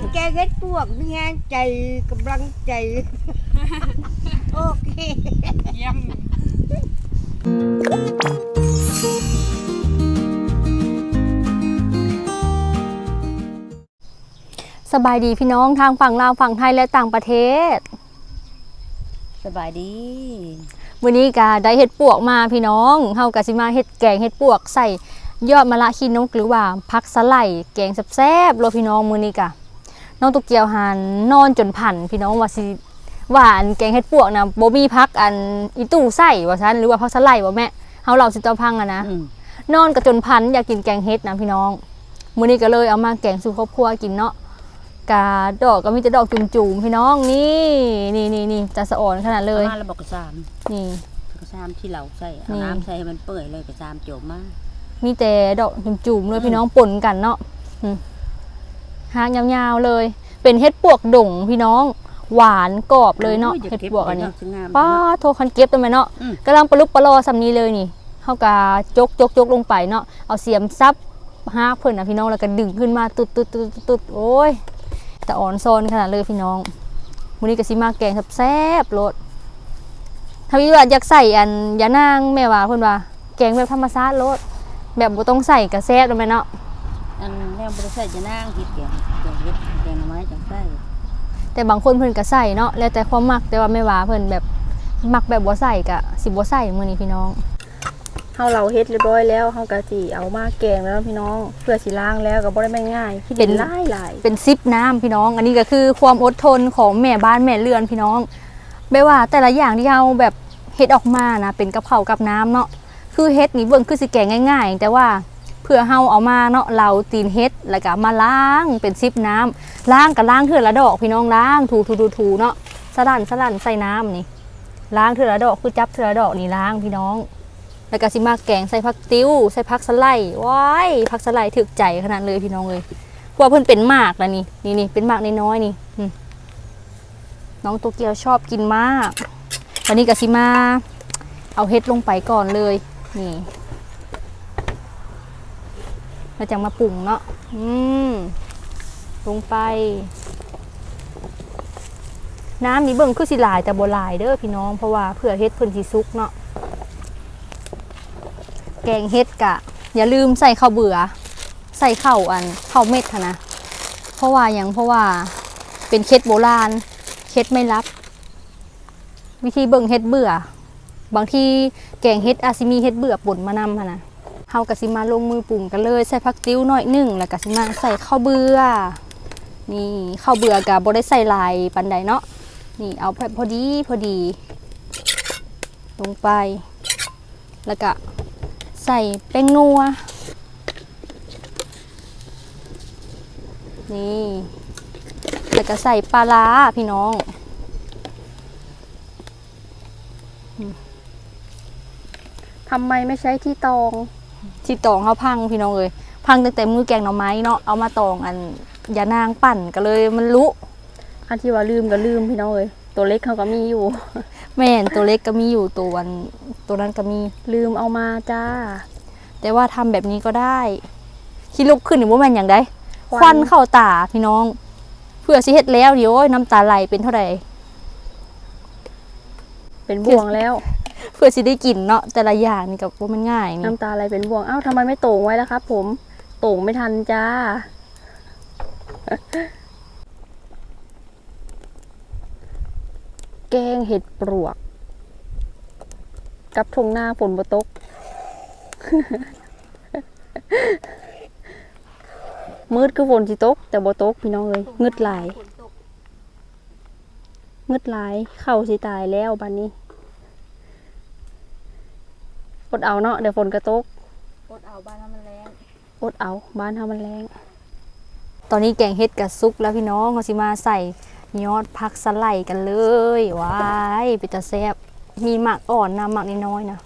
กินแกงเฮ็ดปวกมีแรงใจกำลังใจ โอเค เยี่ยมสบายดีพี่น้องทางฝั่งลาวฝั่งไทยและต่างประเทศ สบายดี วันนี้ก็ได้เห็ดปวกมาพี่น้องเฮากะสิมาเห็ดแกงเห็ดปวกใส่ยอดมะละขี้นกหรือว่าพักสะไหลแกงแซ่บๆโลพี่น้องมื้อนี้กะ น้องตุกเกียวหันนอนจนผันพี่น้องว่าสิว่าอันแกงเห็ดปวกนะบ่มีพักอันอีตู้ใส่ว่าซั่นหรือว่าพักสะไหลบ่แม่เฮาเราสิเต้าพังอะนะอืมนอนกระจนพันอยากกินแกงเฮ็ดนะพี่น้องมื้อนี้ก็เลยเอามาแกงสู่ครอบครัวกินเนาะกาดอกก็มีแต่ดอกจุ่มๆพี่น้องนี่นี่นี่นี่จะสะอ่อนขนาดเลยมาแล้วบอกกระซามนี่กระซามที่เราใส่เอานี่น้ำใส่ให้มันเปื่อยเลยกระซามโจมมากมีแต่ดอกจุ่มๆเลยพี่น้องปนกันเนาะอืม หางยาวๆเลย เป็นเฮ็ดปวกด่งพี่น้อง หวานกรอบเลยเนาะโอ้ยเฮ็ดก็บปวกอันนี้ไเาะงามป้าโทรคันเก็บได้ไหมเนาะอืมกำลังปลุกปลอสำนี้เลยนี่เฮากาจกจกจกลงไปเนาะเอาเสียมซับหากเพิ่นนะพี่น้องแล้วก็ดึงขึ้นมาตุดตุดตุดตุดตุดโอ้ยแต่อ่อนโซนขนาดเลยพี่น้องมื้อนี้ก็สิมาแกงแซ่บๆโลดถ้าพี่ว่าอยากใส่อันยานางแม่ว่าเพิ่นว่า แกงแบบธรรมชาติโลดแบบบ่ต้องใส่กระแซ่บได้ไหมเนาะ อันแนวบริษัทจะนั่งคิดแกงแกงเฮ็ดแกงหน่อไม้จังไส้แต่บางคนเพิ่นก็ใส่เนาะแล้วแต่ความมักแต่ว่าแม่ว่าเพิ่นแบบมักแบบบ่ใส่ก็สิบ่ใส่มื้อนี้พี่น้องเฮาเราเฮ็ดเรียบร้อยแล้วเฮาก็สิเอามาแกงแล้วพี่น้อง เพื่อสิล้างแล้วก็บ่ได้แม่นง่ายที่เป็เป็นนหลายหลายเป็นซิปน้ำพี่น้อง อันนี้ก็คือความอดทนของแม่บ้านแม่เรือนพี่น้องไม่ว่าแต่ละอย่างที่เราแบบเฮ็ดออกมานะเป็นกับเผาวกับน้ำเนาะคือเฮ็ดนี่เบิ่งคือสิแกงง่าย ๆ แต่ว่า เพื่อเฮาเอามาเนาะเราตีนเฮ็ดแล้วก็มาล้างเป็นซิปน้ำล้างก็ล้างเทื่อละดอกพี่น้องล้างถูถูถูถูเนาะสลั่นสลั่นใส่น้ำนี่ล้างเทื่อละดอกคือจับเทื่อละดอกนี่ล้างพี่น้อง แล้วก็สิมาแกงใส่ผักติ้วใส่ผักสไลด์ว้ายผักสไลด์ถึกใจขนาดเลยพี่น้องเลยพว่าเพิ่นเป็นมากแล้วนี่นี่นี่เป็นมากน้อยๆนี่น้องโตเกียวชอบกินมาก วันนี้กสิมา เอาเฮ็ดลงไปก่อนเลย นี่ เราจะมาปรุงเนาะอืมลงไป น้ำนี่เบิ่งคือสิหลายแต่บ่หลายเด้อพี่น้องเพราะว่าเผื่อเฮ็ดเพิ่นสิสุกเนาะแกงเฮ็ดกะ อย่าลืมใส่ข้าวเบื่อ ใส่ข้าวอันข้าวเม็ดค่ะนะเพราะว่าอย่างเพราะว่าเป็นเคล็ดโบราณเคล็ดไม่รับ วิธีเบิ่งเฮ็ดเบื่อ บางทีแกงเฮ็ดอาจสิมีเฮ็ดเบื่อป่นมานำนะ เฮากะสิมาลงมือปรุงกันเลย ใส่ผักติ้วหน่อยหนึ่งแล้วก็สิมาใส่ข้าวเบื่อ นี่ข้าวเบื่อกะบ่ได้ใส่ลายปานใดเนาะ นี่เอาพอดีพอดี ลงไป แล้วก็ใส่แป้งนัว นี่แล้วก็ใส่ปลาร้าพี่น้องทำไมไม่ใช้ที่ตอง ที่ตองเขาพังพี่น้องเลยพังตั้งแต่มือแกงหน่อไม้เนาะเอามาตองอันยานางปั่นก็เลยมันรู้อันที่ว่าลืมก็ลืมพี่น้องเอ้ยตัวเล็กเขาก็มีอยู่ แม่นตัวเล็กก็มีอยู่ตัววันตัวนั้นก็มีลืมเอามาจ้า แต่ว่าทำแบบนี้ก็ได้คิดลุกขึ้นหรือว่ามันอย่างไดควันควันเข้าตาพี่น้อง เพื่อสิเฮ็ดแล้วเดี๋ยวโอ้ยน้ำตาไหลเป็นเท่าไหร่เป็นบ่วงแล้ว เพื่อสิได้กินเนาะแต่ละอย่างนี่กับว่ามันง่ายนี่น้ำตาอะไรเป็นบ่วงเอ้าทำไมไม่โต่งไว้ล่ะครับ ผมโต่งไม่ทันจ้า แกงเห็ดปลวก กับทงหน้าฝนบตก มืดคือฝนสิตก แต่บ่ตกพี่น้องเลยงึดหลายงึดหลาย เข้าสิตายแล้วบัดนนี้ อดเอาเนาะเดี๋ยวฝนกระตกอดเอาบ้านมันแรงอดเอาบ้านทำมันแรงตอนนี้แกงเฮ็ดกับซุกแล้วพี่น้องเขาสิมาใส่ยอดผักสไลด์กันเลยว้ายเป็นตาแซ่บมีหมักอ่อนนะหมักน้อยๆนะ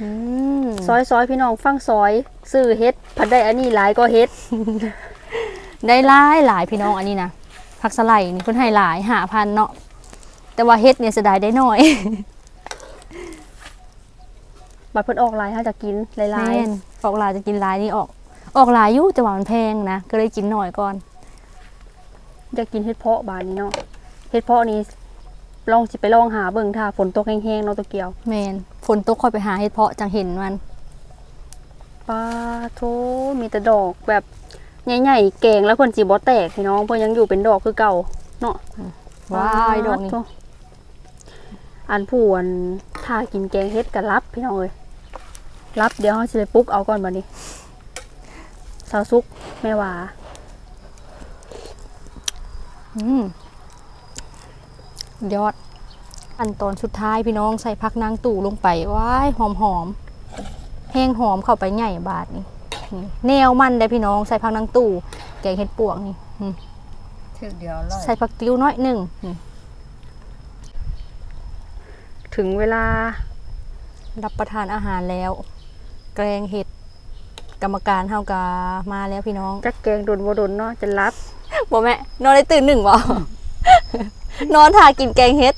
อืมซอยซอยพี่น้องฟังซอย ซื้อเฮ็ดผัดได้อันนี้หลายก็เฮ็ด ได้หลายหลายพี่น้องอันนี้นะผักสไลด์นี่เพิ่นให้หลายหาพันเนาะแต่ว่าเฮ็ดเนี่ยเสียดายได้น้อย บัดเพิ่นออกหลายเฮาจะกินหลายแม่นออกหลายจะกินหลายนี่ออก ออกหลายอยู่แต่ว่ามันแพงนะก็เลยกินหน่อยก่อนอยากกินเฮ็ดเพาะบานนี้เนาะเฮ็ดเพาะนี้ลองสิไปลองหาเบิ่งถ้าฝนตกแห้งๆเนาะตัวเกียวแมนฝนตกค่อยไปหาเห็ดเพาะจังเห็นมันปลาโทมีแต่ดอกแบบใหญ่ๆแกงแล้วเพิ่นสิบ่แตกพี่น้องเพิ่นยังอยู่เป็นดอกคือเก่าเนาะ ว้ายดอกนี้โถ่อันผู้อันถ้ากินแกงเฮ็ดก็รับพี่น้องเอ้ย รับเดี๋ยวเฮาสิไปปลุ๊กเอาก่อนบัดนี้สาวซุกแม่หวาอืมยอด อันตอนสุดท้ายพี่น้องใส่พักนางตู่ลงไปว้ายหอมหอมๆแห้งหอมเข้าไปใหญ่บาทนี่นี่แนวมันได้พี่น้องใส่พักนางตู่แกงเห็ดปวกนี่อืมถึงเดียวเลยใส่ผักติ้วน้อยหนึ่งนี่ถึงเวลารับประทานอาหารแล้ว แกงเห็ดกรรมการเฮากามาแล้วพี่น้องจักแกงโดนบ่โดนเนาะจะรับบอกแม่นอนได้ตื่นหนึ่งบ่นอนทากินแกงเฮ็ด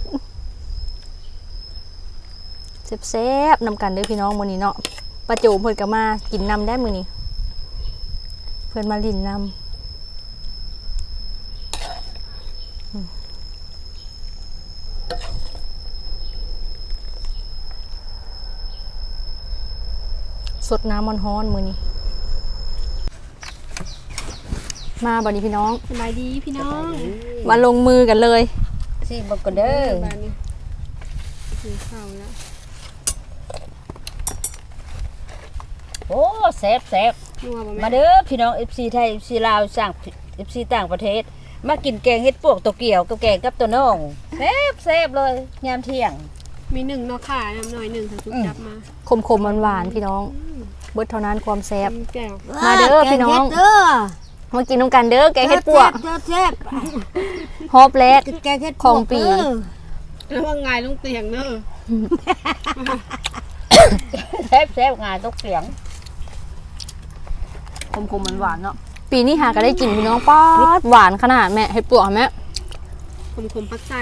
แซ่บๆนำกันเด้อพี่น้องมื้อนี้เนาะป้าโจมเพิ่นก็มากินนำได้มื้อนี้เพิ่นมาลินนำ สดน้ำมันฮ้อนมื้อนี้ มาบัดนี้พี่น้อง สบายดีพี่น้องมาลงมือกันเลยสิบอกกันเด้อบ้านนี้กินข้าวแล้วโอ้แซ่บแซ่บนัวบ่มาแม่เด้อพี่น้อง FC ไทย FC ลาวสั่ง FC ต่างประเทศ มากินแกงเฮ็ดปวกตัวเกี่ยวกับแกงกับตัวน้องแซ่บแซ่บเลยยามเที่ยง มีหนึ่งเนาะค่ะน้ำหน่อยหนึ่งค่ะซุปจับมาคมคมๆหวานๆพี่น้อง เบิดเท่านั้นความแซ่บมีแก้วมาเด้อพี่น้อง แกเฮ็ดเด้อมากินน้ำกันเด้อแกงเฮ็ดปวกแซ่บแซ่บฮอบแรก แกงเฮ็ดของปี เด้อแล้วว่าไงลงเตียงเนอะแซ่บแซ่บงานตกเสียงคมคมหวานๆเนาะปีนี้หาก็ได้กินพี่น้องป๊อดหวานขนาดแม่เฮ็ดปวกแม่ คมคมๆพักใส่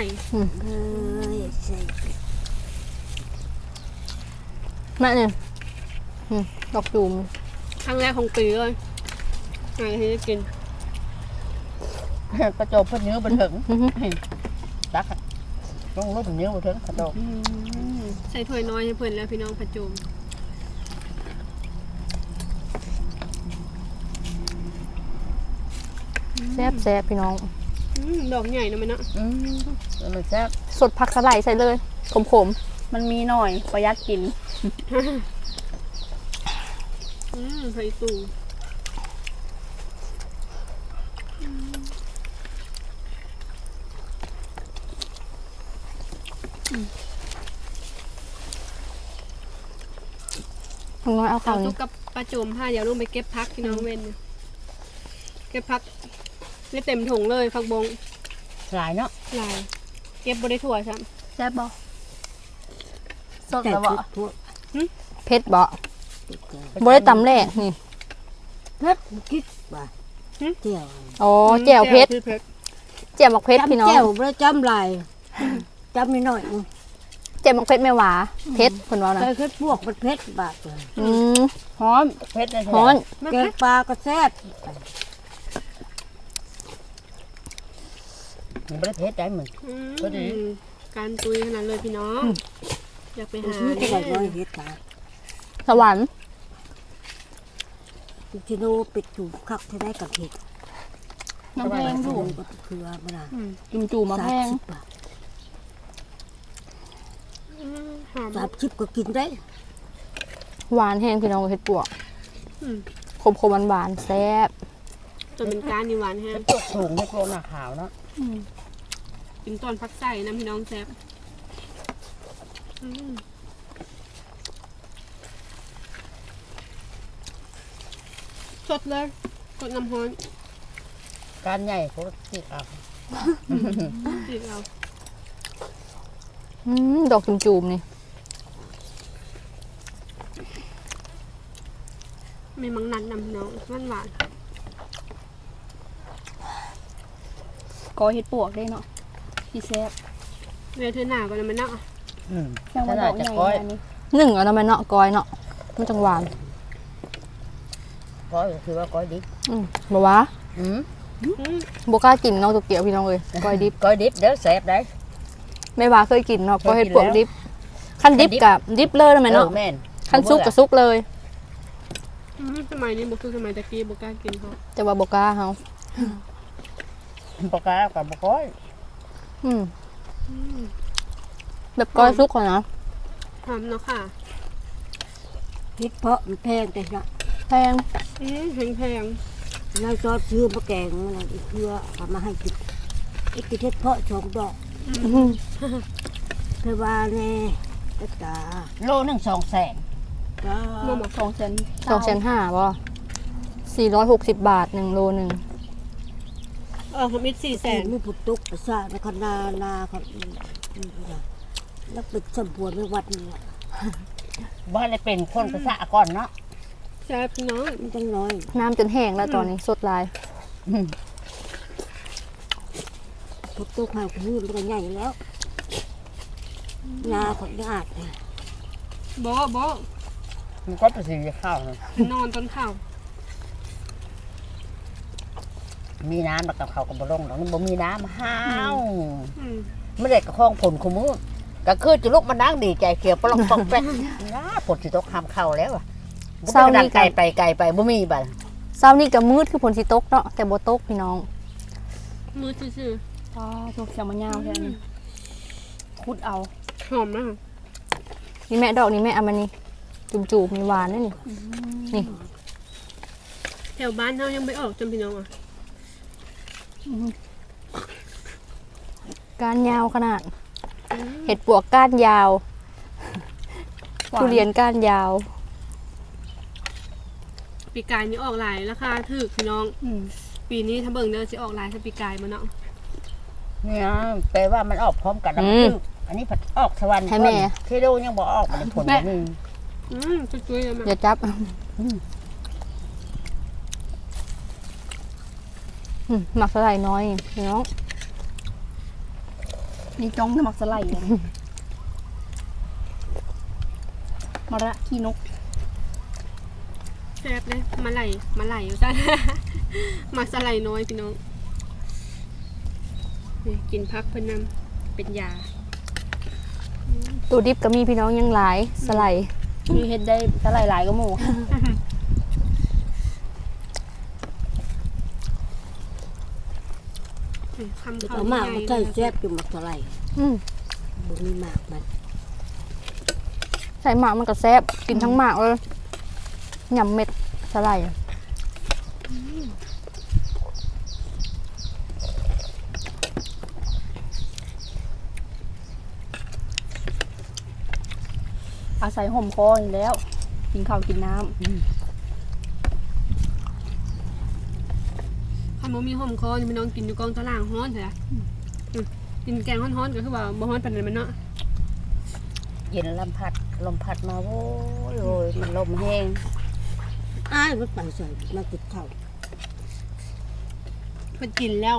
เอ้ยใส่แม่เนี่ยอืม ดอกจูมครั้งแรกของปีเลยไงที่ได้กิน กระโจมเพิ่นเนื้อบ่ถึงอื้อหือตักอะลงรูปเนื้อบ่ถึงกระโจมใส่ถ้วยน้อยให้เพื่อนแล้วพี่น้องผัดโจมแซ่บแซ่บพี่น้อง อืมดอกใหญ่เนอะมันเนาะอืมแล้วมันแซ่บสดผักสไลด์ใส่เลย ขมขมมันมีหน่อยประหยัดกิน อืมไผ่ตู่ๆน้อยเอาเอาข้าวซุนี่กกับปลาโจมผ้าเดี๋ยวลงไปเก็บพักพี่น้องเว้นเก็บพักได้เต็มถุงเลยผักบงหลายเนาะหลาย เก็บบได้ถั่วซ้แซ่บบ่ำสดแล้วบ่พวกเผ็ดบ่ บ่ได้ตำแหลกนี่เผ็ดคิดว่าเจียวอ๋อแจ่วเผ็ดคือเผ็ดแจ่วหมักเผ็ดพี่น้องจำเจียวบ่ได้จำลายจำนิดหน่อยนึงแจ่วหมักเผ็ดแม่หวาเผ็ดเพิ่นว่านะแกงเฮ็ดพวกมันเผ็ดบาดเลยอืมหอมเผ็ดนั่นแหละฮ้อนแกงปลาก็แซ่บมันบ่ได้เผ็ดได้เหมือนอืมก็ดีการตุยขนาดเลยพี่น้องอยากไปหานี่ก็ได้น้อยเฮ็ดตาสวรรค์ จิโนปิดจูบคักเท่าได้กับเฮ็ดน้ำแพงอยู่ก็คือว่ามันน่ะจุ่มจูมาแพง30บาทอืมหอม30ก็กินได้ หวานแห้งพี่น้องเฮ็ดปวกอืมขมขมหวานๆแซ่บตัวเป็นการนี่หวานแฮะเป็นตัวสูงให้โคลนหน้าขาวเนาะกินตอนพักใส่นะพี่น้องแซ่บอืม สดเลยสดน้ำฮ้อนการใหญ่เขาติดเอาติดเอาอืมดอกจุ่มจูมๆนี่ไม่มังนัดนำพี่น้องมันหวานก็เฮ็ดปวกได้เนาะพี่แซ่บเวลเธอหนากันนะมันเนาะอืมแซ่บว่าดอกใหญ่ก้อยอันนี้หนึ่งเอาน้ำมันเนาะกอยเนาะมันจังหวาน ก้อยก็คือว่าก้อยดิบอืมบ่วะอืมบกล้ากินน้องตัวเกียวพี่น้องเลยก้อยดิบก้อยดิบเด้อแซ่บได้ ไม่ว่าเคยกินเนาะเคก้อยยเห็กิดนปวกแล้วดิบขั้นดิบดิบกับดิบเลยได้ไหมเอเนาะอแม่นขั้นซุกกับซุกเลย อืมสมัยนี้บ่คือสมัยตะกี้บ่กล้ากินเขาแต่ว่าบกล้าเฮาปากกากับบ่ก้อยอืมแบบก้อยซุกก่อนนะหอมเนาะค่ะพริกเพาะมันแพงแต่ละ แพงอืมแพงเราชอบซื้อมาแกงอะไรอีกเพื่อเอามาให้กินอีกกินเห็ดเพาะสองดอกอื้อหือเพราะว่าแน่ตะตาโลหนึง2แสนจ้าๆมาหมกสองเซนสองแสนห้าป่ะสี่ร้อยหกสิบบาทหนึ่งโลหนึ่งเออผมมิดสี่แสแต่นไม่ผุดตุกประสาทในคนานาเขาอืมอืมนะแล้วปิดสมบูรณ์ในวัดนี่อะบ่ได้เป็นคนภาษาก่อนเนาะ แซ่บพี่น้องมันจังน้อยน้ำจนแห้งแล้วตอนนี้สดลายผุดตุกหาพื้นมันก็ใหญ่แล้วนาขอญาติเนี่ยโบ๊ะโบ๊ะมันก็ไปซื้อข้าวนะนอนต้นข้าว มีน้ำแล้วกับเขาวก็บ่ลงดอกมันบ่มีน้ำห้าวอืมไม่ได้กระคองผลคุมือก็คือจุลุกมานั่งดีใจเขียวปลอกปอกแป๊กนะผลสิตกคำเข้าแล้วอะ บ่ไปดังไกลไปไกลไปบ่มีบัดเช้านี้กับมืดคือผลสิตกเนาะแต่บ่ตกพี่น้องมือซื่ออ๋อถูกเสียมะนาวแค่นี้คุดเอาๆหอมมากนี่แม่ดอกนี่แม่เอามานี่จุ่มๆมีหวานนั่นนี่นี่แถวบ้านเฮายังไม่ออกจนพี่น้องอะก้านยาวขนาด เห็ดปวกก้านยาวทุเรียนก้านยาว ปีกายนี่ออกหลายราคาถูกพี่น้องปีนี้ถ้าเบิ่งเด้อสิออกหลายถ้าปีกายมาเนาะเนี่ยแปลว่ามันออกพร้อมกันแล้วมันอืมคืออันนี้ผัดออกสวรรค์ให้แม่เทโดยังบ่ออกมันผลบ่มีอืมจุ้ยๆเลยแม่อย่าจับอืมหมักสไลด์น้อยพี่น้องนี่จ้องจะหมักสไลด์เลยมะระขี้นก แซ่บเลยมาไหลมาไหลอยู่จ้ะมาสไลด์น้อยพี่น้องนี่กินพักเพิ่นนำเป็นยาตัวดิบก็มีพี่น้องยังหลายสไลด์มีเห็ดได้สไลด์หลายก็หมูนี่คำจะเขาเอามากมาใส่แซ่บอยู่หมักเท่าไหร่อืมบ่มีหมากมัน ใส่หมากมันก็แซ่บกินทั้งหมากเลย ยำเม็ดสไลด์อาศัยห่มคออยู่แล้ว กินข้าวกินน้คำว่ามีหอมคอนี่พี่น้องกินอยู่กองตารางฮ้อนเถอะอืมกินแกงฮ้อนๆก็คือว่าบ่ฮ้อนปานนั้นแมันเนาะเย็นลมพัดลมพัดมาโว้ยโอ้ยมันลมแห้ง อ้ายมันไปใส่มาติดข้าวเพิ่นกินแล้ว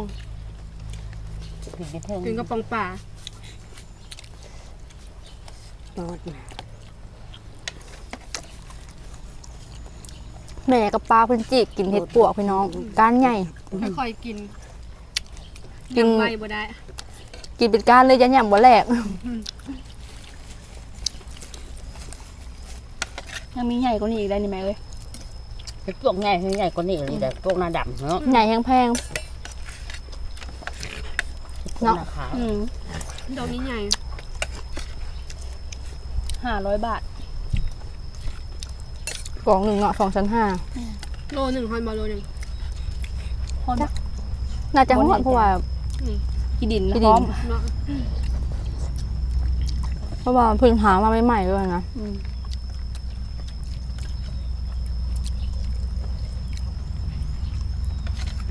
ผิดไปเทิงกินกระป๋องป่าตอดนะแม่กับปลาเพิ่นจิกกินเห็ดปวกพี่น้องก้านใหญ่ค่อยๆกินกินยำไวบ่ได้กินเป็นก้านเลยยันยำบ่แหลกำยังมีใหญ่กว่านี้อีกได้นี่ไหมเอ้ย เป็นพวกใหญ่ใหญ่กว่านี้เลยแต่พวกหน้าดำเนาะใหญ่แห้งแพงพวกเนาะหน้าขาวอืมดอกนี้ใหญ่ห้าร้อยบาท กล่องหนึ่งเนาะสองชั้นห้าโลหนึ่งฮอนบอลโลหนึ่งพอน่าจะหอดเพราะว่าขี้ดินขี้พดินร้อมเนาะเพราะว่าเพิ่งหามาใหม่ๆด้วยนะอืม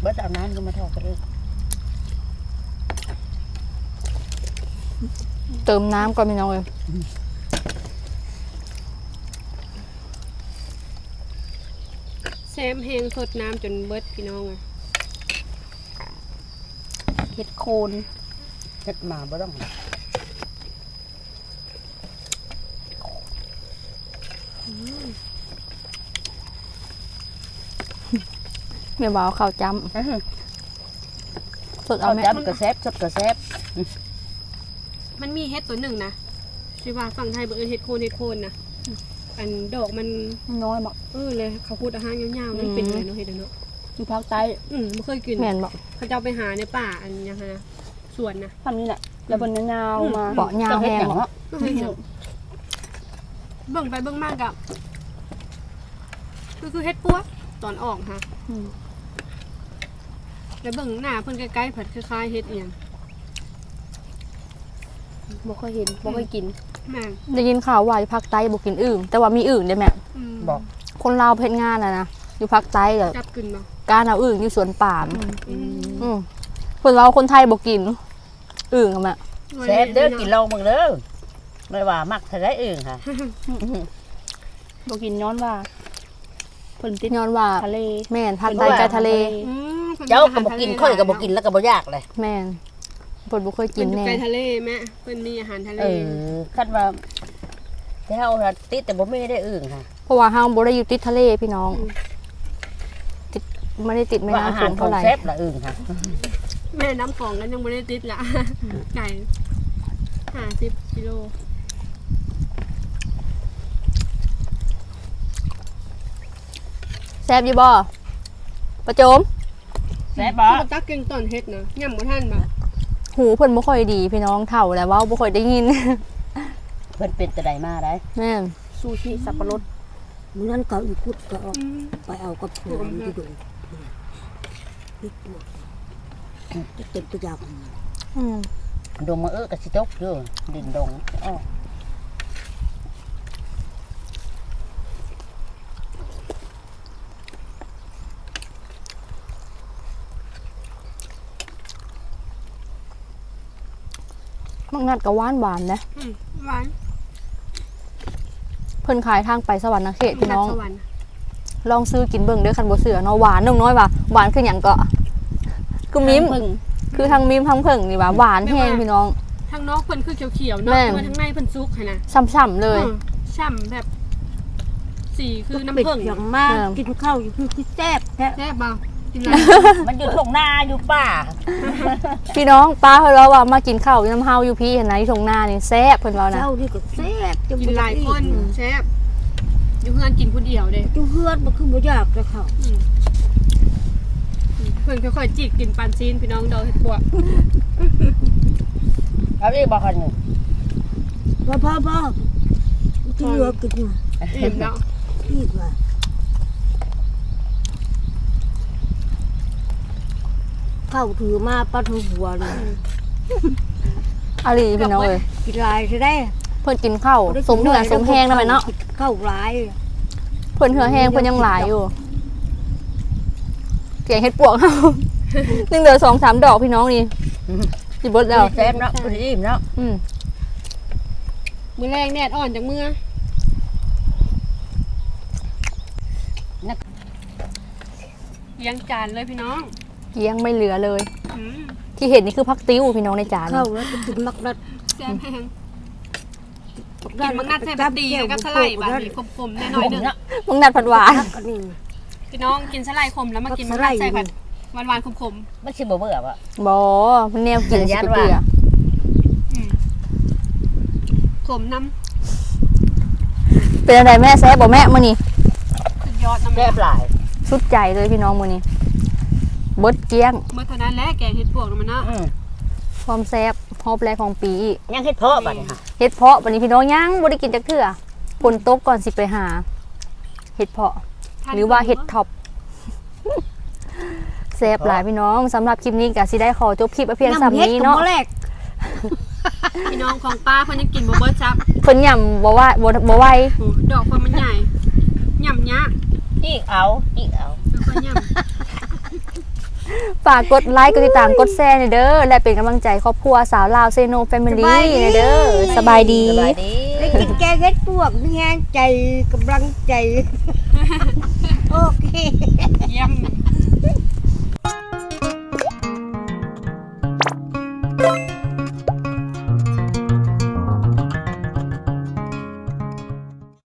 เบิดเอาน้ำก็มาทอดกันเลยเติมน้ำก่อนพี่น้องเลยแซมแหงสดน้ำจนเบิดพี่น้องอะเห็ดโคนเฮ็ดมาบ่ต้อง แม่บ่าวข้าวจ้อื้อหือสดเอาเอาแม่จับกระแซบสดกระแซบมันมีเฮ็ดตัวหนึ่งนะชื่อว่าฝั่งไทยเบอร์เฮ็ดโคนเฮ็ดโคนนะอันดอกมันน้อยบอกเออเลยเขาพูดอาหารยาวๆมันเป็นไงเนาะเฮ็ดอะเนาะอยู่ภาคใต้อืมไม่เคยกินแม่นบอกเขาจะเอาไปหาในป่าอันยังไงนะสวนนะทำนี่แหละแล้วบนยาวๆมาเบาะยาวเจ้าเฮ็ดแห้งหยังบอกเนาะก็เคยเจอเบิ่งไปเบิ่งมากกับคือคือเฮ็ดปัวตอนออกค่ะอืม แล้วเบิ่งหน้าเพิ่นใกล้ๆผัดคล้ายๆเฮ็ดเอียงบ่เคยเห็นบ่เคยกินแม่งได้ยินข่าวว่าอยู่ภาคใต้บ่กินอึ่งแต่ว่ามีอึ่งได้แม่อืมบอกคนลาวเพชรงานน่ะนะอยู่ภาคใต้เด้อจับกึ่นบ่การเอาอึ่งอยู่สวนป่ามอืมอืมคนเราคนไทยบ่กินอึ่งอะแม่แซ่บเด้อกินลองมึงเด้อไม่ว่ามักเท่าไรอื่นค่ะ บ่กินย้อนว่าเพิ่นติดย้อนว่าทะเล แม่นภาคใต้ใกล้ทะเล อืม พิ่นเจ้ามีก็อหรบ่กินทะเลค่อยก็บ่กินแล้วก็บ่ยากเลยแม่นเพิ่นบ่เคยกิเพิ่นนอยู่แน่ใกล้ทะเลแม่เพิ่นมีอาหารทะเลเออคันว่าแต่เฮาน่ะติดแต่บ่มีได้อื่นค่ะเพราะว่าเฮาบ่ได้อยู่ติดทะเลพี่น้อง ติดไม่ได้ติดแม่ว่าอาน้ำหาสูรงขอเท่างไหร่แซ่บละอื่นค่ะแม่น้ำของกันยังไม่ได้ติดละไก่ห้าสิบกิโลแซ่บอยู่บ่ประโจม แซ่บบ่ เขาตักเก่งตอนเฮ็ดนะย่ำบ่ท่านบ่หูเพิ่นบ่ค่อยดีพี่น้องเฒ่าแล้วเว้าบ่ค่อยได้ยิน เพิ่นเป็นแต่ใดมาได้แม่นซูชิสับปะรดมื้อนั้นเขาอีกุดก็เอาอืมไปเอากับผัวมันที่ดงนี่ตัวจะเต็มตัวอยางอืมดงมาเอ้อก็สิตกอยู่ดินดงอ้อ มักนัดก็หวานหวานๆนะอืมหวานเพิ่นขายทางไปสวรรค์เขตพี่น้อง สวรรค์ลองซื้อกินเบิ่งเด้อคันบ่เสือเนาะหวานน้องน้อยว่าหวานคือหยังก็คือมิมเพิ่ง คือทางมิมทางเพิ่งนี่ว่าหวานแห้งพี่น้อง ทางนอกเพิ่นคือเขียวๆเนาะแม่แต่ว่าทางในเพิ่นซุกให้นะช่ำๆเลย อืมช่ำแบบ สีคือน้ำเป็ดผึ้งอย่างมาก เออ กินข้าวอยู่คือคือแซ่บแท้แซ่บบ่กินไร มันอยู่ทุ่งนาอยู่ป่าพี่น้องป้าเพิ่นว่าว่ามากินข้าวอยู่น้ำเฮาอยู่พี่เห็นไหนอยู่ตรงหน้านี่แซ่บเพิ่นว่านะเจ้านี่ก็แซ่บจะกินหลายคนแซ่บอยู่เพื่อนกินคนเดียวเด้จูเฮือนบ่คือบ่อยากจะเข้าอืมอืมเพิ่นค่อยๆจิกกินปานซีนพี่น้องดอกเห็ดบัวเอาอีกบ่คันหนึงพ่อพ่อพ่อที่เหลือกินอิ่มแล้วอีกว่า เข้าถือมาปัดหัวเลยอาลีพี่น้องเอ้ยกินลายใช่ได้ เพิ่นกินข้าวสมเหือสมแห้งนำแม่เนาะเข้าลายเพิ่นเหือแห้งเพิ่นยังหลายอยู่แกงเฮ็ดปวกเฮานึ่งเหลือ2-3ดอกพี่น้องนี่สิเบิดแล้วแซ่บเนาะคุณอิ่มเนาะอืมมื้อแรกแดดอ่อนจากเมื่อยังจานเลยพี่น้อง เกี้ยงไม่เหลือเลย อืมที่เห็นนี่คือพักติ้วพี่น้องในจานเข้าแล้วจะกินมักนัดแซ่บแพงกินมังนัดใส่บัตตีแล้วก็สไลด์บาดนี้คมๆแน่นผอยมหนึงเนาะมึงนัดผัดหวานนักอันนี้พี่น้องกินสไลด์คมแล้วมากินมังนัดใส่ผัดหวานๆคมมันสิบ่เบื่อบ่บอมันแนวกินยัสินเกว่าลือๆอืมขมน้เป็นอะไรแม่แซ่บบอกแม่มื้อนี้ำสุดยอดน้ำแซ่บหลาย สุดใจเลยพี่น้องมื้อนี้เบิดเกี้ยง เมื่อเท่านั้นแหละแกงเห็ดปวกนะมันเนาะอืมความแซ่บฮอบแรกของปีอีกยังเฮ็ดเพาะบัดนี้ค่ะเฮ็ดเพาะวันนี้พี่น้องยังบ่ได้กินจักเทื่อฝนตกก่อนสิไปหาเฮ็ดเพาะ หรือว่าเห็ดท็อปแซ่บหลายพี่น้องสำหรับคลิปนี้ก็สิได้ขอจบคลิปไว้เพียงสำนี้เนาะำฮ็ดกับบ่แรกพี่น้องของป้าเพิ่นยังกินบ่เบิดซับเพิ่นย่ำบ่ว่าบ่บ่ไหวโอ้ดอกเพิ่นมันใหญ่ย่ำยากอีกเอาอีกเอาแล้วก็ย่ำ ฝากกดไลค์ กดติดตาม กดแชร์ในเด้อ และเป็นกำลังใจครอบครัวสาวลาวเซโนแฟมิลี่ในเด้อ สบายดี สบายดีได้กินแกงเฮ็ดพวกนี่แฮงใจกำลังใจ โอเค เยี่ยม